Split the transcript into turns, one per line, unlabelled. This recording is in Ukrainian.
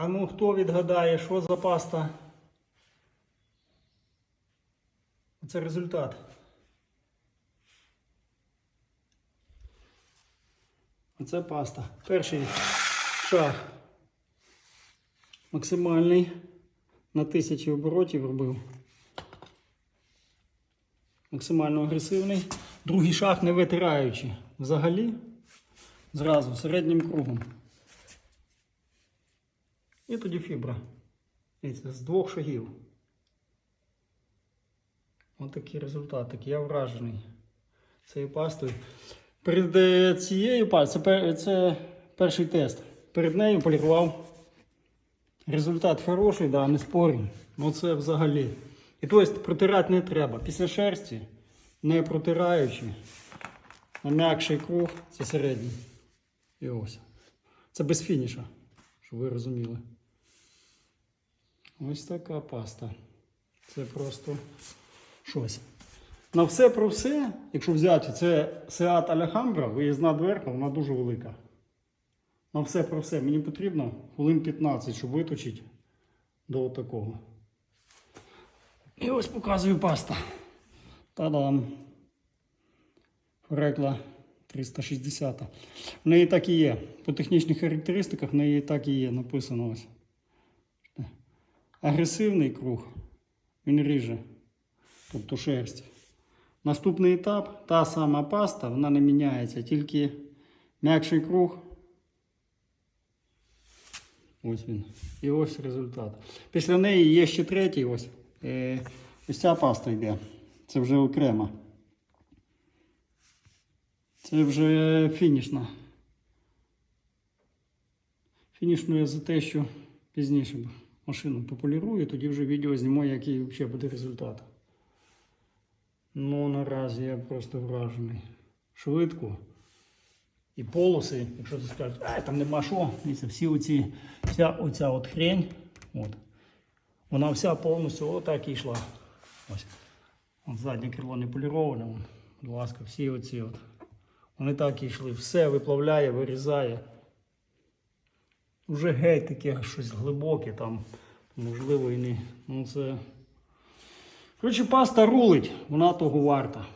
А ну хто відгадає, що за паста? Це результат. Оце паста. Перший шаг. Максимальний. На тисячі оборотів робив. Максимально агресивний. Другий шаг не витираючи. Взагалі. Зразу середнім кругом. І тоді фібра. З двох шагів. Ось такий результат. Так я вражений цією пастою. Перед е, цією пастою, це перший тест. Перед нею полірував. Результат хороший, да, не спорю. Ну це взагалі. І тобто протирати не треба. Після шерсті, не протираючи, на м'якший круг, це середній. І ось. Це без фініша, щоб ви розуміли. Ось така паста. Це просто щось. На все про все, якщо взяти, це Seat Alhambra, виїзна дверка, вона дуже велика. На все про все. Мені потрібно хвилин 15, щоб виточити до такого. І ось показую паста. Та-дам. Форекла 360. В неї так і є. По технічних характеристиках в неї так і є. Написано ось. Агресивний круг. Він ріже. Тобто шерсть. Наступний етап та сама паста, вона не міняється, тільки м'якший круг. Ось він. І ось результат. Після неї є ще третій. Ось. Е, ось ця паста йде. Це вже окрема. Це вже фінішна. Фінішну я за те, що пізніше машину пополірую, тоді вже відео зніму, який взагалі буде результат. Ну, наразі я просто вражений. Швидко. І полоси, якщо ти скажеш, а там нема що, дивіться, всі оці, вся оця от хрень, от, вона вся повністю отак і йшла. Ось. От заднє крило не поліроване, будь ласка, всі оці от. Вони так і йшли. Все виплавляє, вирізає. Вже геть таке щось глибоке там, можливо, і не. Ну це. Коротше, паста рулить, вона того варта.